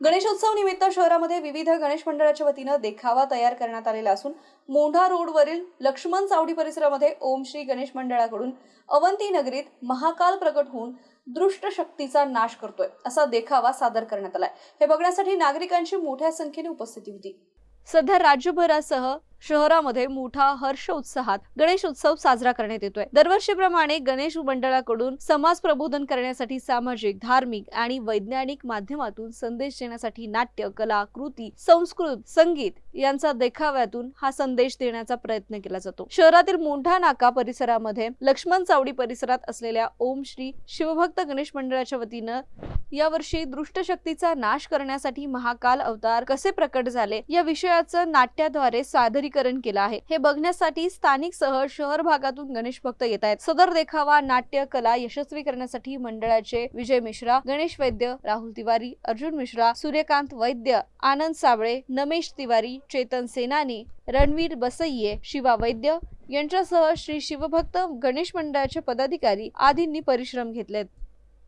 गणेशोत्सव निमित्त शहरामध्ये विविध गणेश मंडळाच्या वतीनं देखावा तयार करण्यात आलेला असून मोंढा रोडवरील लक्ष्मण चावडी परिसरामध्ये ओम श्री गणेश मंडळाकडून अवंती नगरीत महाकाल प्रकट होऊन दृष्ट शक्तीचा नाश करतोय असा देखावा सादर करण्यात आलाय. हे बघण्यासाठी नागरिकांची मोठ्या संख्येने उपस्थिती होती. सध्या राज्यभरासह शहरामध्ये मोठा हर्ष उत्साहात गणेश उत्सव साजरा करण्यात येतोय. दरवर्षीप्रमाणे गणेश मंडळाकडून समाज प्रबोधन करण्यासाठी सामाजिक धार्मिक आणि वैज्ञानिक माध्यमातून संदेश देण्यासाठी नाट्य कला कृती संस्कृत संगीत यांचा देखाव्यातून हा संदेश देण्याचा प्रयत्न केला जातो. शहरातील मोंढा नाका परिसरामध्ये लक्ष्मण चावडी परिसरात असलेल्या ओम श्री शिवभक्त गणेश मंडळाच्या वतीनं यावर्षी दृष्टशक्तीचा नाश करण्यासाठी महाकाल अवतार कसे प्रकट झाले या विषयाचं नाट्याद्वारे सादरीकरण केलं आहे. हे बघण्यासाठी स्थानिक सह शहर भागातून गणेश भक्त येत आहेत. सदर देखावा नाट्य कला यशस्वी करण्यासाठी मंडळाचे विजय मिश्रा गणेश वैद्य राहुल तिवारी अर्जुन मिश्रा सूर्यकांत वैद्य आनंद साबळे नमेश तिवारी चेतन सेनानी रणवीर बसय्ये शिवा वैद्य यांच्यासह श्री शिवभक्त गणेश मंडळाचे पदाधिकारी आदींनी परिश्रम घेतलेत.